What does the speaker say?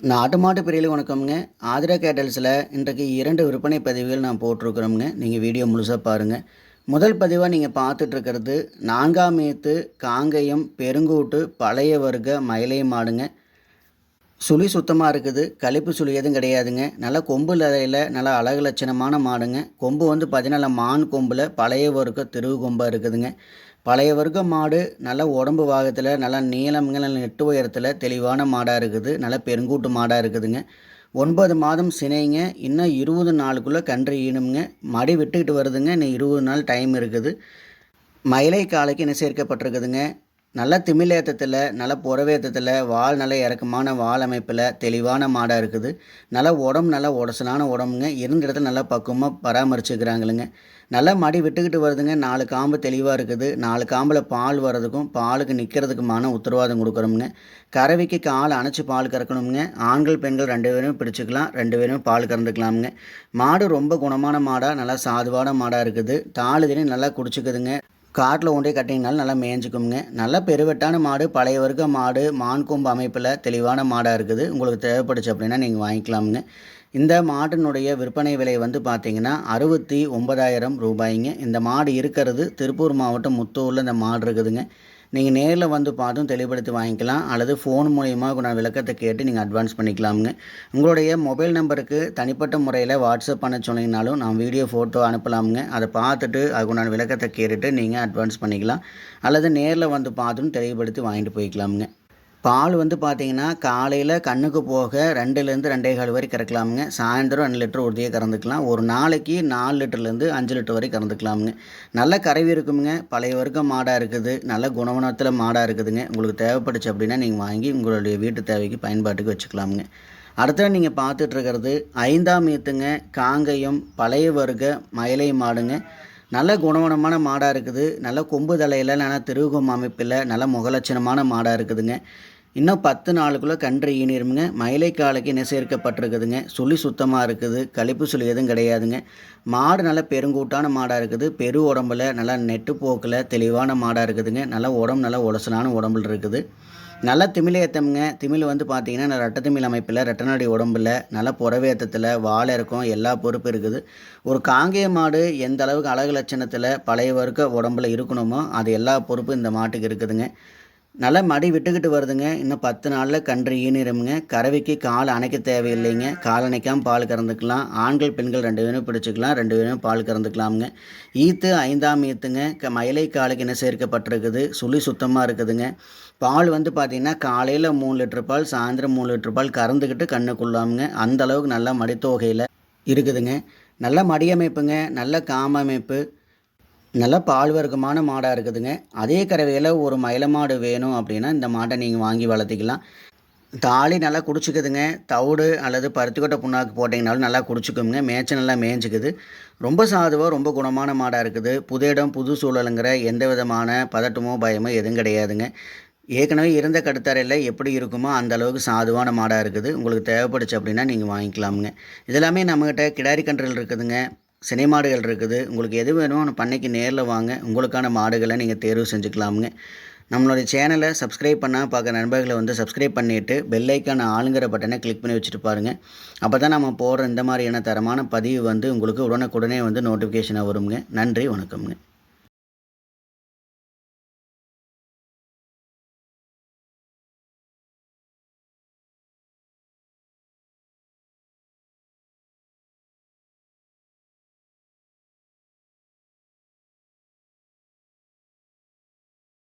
நாட்டு மாட்டு பிரிவில் வணக்கம்ங்க. ஆதிரா கேட்டல்ஸில் இன்றைக்கு இரண்டு விற்பனை பதிவுகள் நான் போட்டிருக்கிறோம்ங்க. நீங்கள் வீடியோ முழுசாக பாருங்கள் முதல் பதிவாக நீங்கள் பார்த்துட்ருக்கிறது நான்காம் ஏத்து காங்கயம் பெருங்கூட்டு பழைய வர்க்க மயிலை மாடுங்க. சுழி சுத்தமாக இருக்குது. கழிப்பு சுழி எதுவும் கிடையாதுங்க. நல்லா கொம்பு லதையில் நல்லா அழகு லட்சணமான மாடுங்க. கொம்பு வந்து பார்த்தீங்கன்னா மான் கொம்பில் பழைய வர்க்க திருவு கொம்பாக இருக்குதுங்க. பழைய வர்க்க மாடு நல்ல உடம்பு பாகத்தில் நல்லா நீளம்ங்க நல்ல நெட்டு உயரத்தில் தெளிவான மாடாக இருக்குது. நல்ல பெருங்கூட்டு மாடாக இருக்குதுங்க. ஒன்பது மாதம் சினைங்க. இன்னும் இருபது நாளுக்குள்ளே கன்று ஈனுங்க மடி விட்டுக்கிட்டு வருதுங்க. இன்னும் இருபது நாள் டைம் இருக்குது. மயிலை காலைக்கு என்ன சேர்க்கப்பட்டிருக்குதுங்க? நல்ல திமிலேத்தத்தில் நல்ல புறவேத்தத்தில் வால் நல்ல இறக்கமான வால் அமைப்பில் தெளிவான மாடாக இருக்குது. நல்ல உடம்பு நல்ல உடசலான உடம்புங்க. இருந்த இடத்துல நல்லா பக்குவமாக பராமரிச்சுக்கிறாங்களுங்க. நல்லா மடி விட்டுக்கிட்டு வருதுங்க. நாலு காம்பு தெளிவாக இருக்குது. நாலு காம்பில் பால் வர்றதுக்கும் பாலுக்கு நிற்கிறதுக்குமான உத்தரவாதம் கொடுக்குறோமுங்க கறவைக்கு கால் அணைச்சி பால் கறக்கணுங்க ஆண்கள் பெண்கள் ரெண்டு பேரும் பிடிச்சிக்கலாம் ரெண்டு பேரும் பால் கறந்துக்கலாமுங்க. மாடு ரொம்ப குணமான மாடாக நல்லா சாதுவான மாடாக இருக்குது. தாளுதினி நல்லா குடிச்சிக்குதுங்க. காட்டில் ஒன்றே கட்டிங்கனாலும் நல்லா மேய்ஞ்சிக்குங்க நல்ல பெருவெட்டான மாடு பழைய வர்க்க மாடு மான் கொம்பு அமைப்பில் தெளிவான மாடாக இருக்குது. உங்களுக்கு தேவைப்படுச்சு அப்படின்னா நீங்கள் வாங்கிக்கலாமுங்க. இந்த மாட்டினுடைய விற்பனை விலை வந்து பார்த்திங்கன்னா அறுபத்தி ஒன்பதாயிரம் ரூபாய்ங்க. இந்த மாடு இருக்கிறது திருப்பூர் மாவட்டம் முத்தூரில் இந்த மாடு இருக்குதுங்க. நீங்கள் நேரில் வந்து பார்த்தும் தெளிவுபடுத்தி வாங்கிக்கலாம். அல்லது ஃபோன் மூலயமா நான் விளக்கத்தை கேட்டு நீங்கள் அட்வான்ஸ் பண்ணிக்கலாமுங்க. உங்களுடைய மொபைல் நம்பருக்கு தனிப்பட்ட முறையில் வாட்ஸ்அப் பண்ண சொன்னீங்கனாலும் நான் வீடியோ ஃபோட்டோ அனுப்பலாமுங்க. அதை பார்த்துட்டு அதுக்குண்டான விளக்கத்தை கேட்டுட்டு நீங்கள் அட்வான்ஸ் பண்ணிக்கலாம். அல்லது நேரில் வந்து பார்த்தும் தெளிவுபடுத்தி வாங்கிட்டு போய்க்கலாமுங்க. பால் வந்து பார்த்தீங்கன்னா காலையில் கண்ணுக்கு போக ரெண்டுலேருந்து ரெண்டே கால் வரை கறக்கலாமுங்க. சாயந்தரம் ரெண்டு லிட்டர் உறுதியாக கறந்துக்கலாம். ஒரு நாளைக்கு நாலு லிட்டர்லேருந்து அஞ்சு லிட்டர் வரை கறந்துக்கலாமுங்க. நல்ல கறவி இருக்குமுங்க. பழைய வர்க்கம் மாடாக இருக்குது. நல்ல குணவனத்தில் மாடாக இருக்குதுங்க. உங்களுக்கு தேவைப்படுச்சு அப்படின்னா நீங்கள் வாங்கி உங்களுடைய வீட்டு தேவைக்கு பயன்பாட்டுக்கு வச்சுக்கலாமுங்க. அடுத்த நீங்கள் பார்த்துட்ருக்கிறது ஐந்தாம் ஈத்துங்க. காங்கயம் பழைய வர்க்க மயிலை மாடுங்க. நல்ல குணவனமான மாடாக இருக்குது. நல்ல கொம்பு தலையில் நல்ல திருவுகம் அமைப்பில் நல்ல முகலட்சணமான மாடாக இருக்குதுங்க. இன்னும் பத்து நாளுக்குள்ளே கன்று ஈனிருமுங்க. மயிலை காலைக்கு என்ன சேர்க்கப்பட்டிருக்குதுங்க. சுழி சுத்தமாக இருக்குது. கழிப்பு சுழி எதுவும் கிடையாதுங்க. மாடு நல்ல பெருங்கூட்டான மாடாக இருக்குது. பெரு உடம்புல நல்லா நெட்டு போக்கில் தெளிவான மாடாக இருக்குதுங்க. நல்லா உடம்பு நல்லா உடசலான உடம்புல இருக்குது. நல்லா திமிழை ஏற்றமுங்க திமிழ் வந்து பார்த்தீங்கன்னா ரெட்ட திமிழ் அமைப்பில் ரெட்டநாடி உடம்பில் நல்ல புறவேத்தத்தில் வாழை இருக்கும் எல்லா பொறுப்பு இருக்குது. ஒரு காங்கேய மாடு எந்த அளவுக்கு அழகு லட்சணத்தில் பழைய வர்க்க உடம்புல இருக்கணுமோ அது எல்லா பொறுப்பும் இந்த மாட்டுக்கு இருக்குதுங்க. நல்லா மடி விட்டுக்கிட்டு வருதுங்க. இன்னும் பத்து நாளில் கன்று ஈனிருமுங்க. கறவைக்கு கால் அணைக்க தேவையில்லைங்க. கால் அணைக்காமல் பால் கறந்துக்கலாம். ஆண்கள் பெண்கள் ரெண்டு பேரும் பிடிச்சிக்கலாம். ரெண்டு பேரும் பால் கறந்துக்கலாமுங்க. ஈத்து ஐந்தாம் ஈத்துங்க. க மயிலை காலுக்கு என்ன சேர்க்கப்பட்டிருக்குது? சுழி சுத்தமாக இருக்குதுங்க. பால் வந்து பார்த்திங்கன்னா காலையில் மூணு லிட்டர் பால் சாயந்தரம் மூணு லிட்டர் பால் கறந்துக்கிட்டு கண்ணுக்குள்ளாமுங்க. அந்த அளவுக்கு நல்லா மடித்தொகையில் இருக்குதுங்க. நல்ல மடியமைப்புங்க. நல்ல காமமைப்பு. நல்லா பால் வர்க்கமான மாடாக இருக்குதுங்க. அதே கறவையில் ஒரு மயில மாடு வேணும் அப்படின்னா இந்த மாட்டை நீங்கள் வாங்கி வளர்த்திக்கலாம். தாலி நல்லா குடிச்சிக்குதுங்க. தவிடு அல்லது பருத்திக்கொட்டை புண்ணாக்கு போட்டிங்கனாலும் நல்லா குடிச்சிக்குங்க. மேய்ச்சல் நல்லா மேய்ஞ்சிக்குது. ரொம்ப சாதுவாக ரொம்ப குணமான மாடாக இருக்குது. புது இடம் புது சூழலுங்கிற எந்த விதமான பதட்டமோ பயமோ எதுவும் கிடையாதுங்க. ஏற்கனவே இருந்த கடுத்தறையில் எப்படி இருக்குமோ அந்த அளவுக்கு சாதுவான மாடாக இருக்குது. உங்களுக்கு தேவைப்படுச்சு அப்படின்னா நீங்கள் வாங்கிக்கலாமுங்க. இதெல்லாமே நம்மக்கிட்ட கிடாரி கன்றுகள் இருக்குதுங்க. சினை மாடுகள் இருக்குது. உங்களுக்கு எது வேணும் பண்ணைக்கு நேரில் வாங்க. உங்களுக்கான மாடுகளை நீங்கள் தேர்வு செஞ்சுக்கலாமுங்க. நம்மளுடைய சேனலை சப்ஸ்கிரைப் பண்ணால் பார்க்குற நண்பர்களை வந்து சப்ஸ்கிரைப் பண்ணிவிட்டு பெல்லைக்கான ஆளுங்கிற பட்டனை கிளிக் பண்ணி வச்சுட்டு பாருங்கள் அப்போ தான் நம்ம போடுற இந்த மாதிரியான தரமான பதிவு வந்து உங்களுக்கு உடனுக்குடனே வந்து நோட்டிஃபிகேஷனாக வருங்க. நன்றி வணக்கம்ங்க.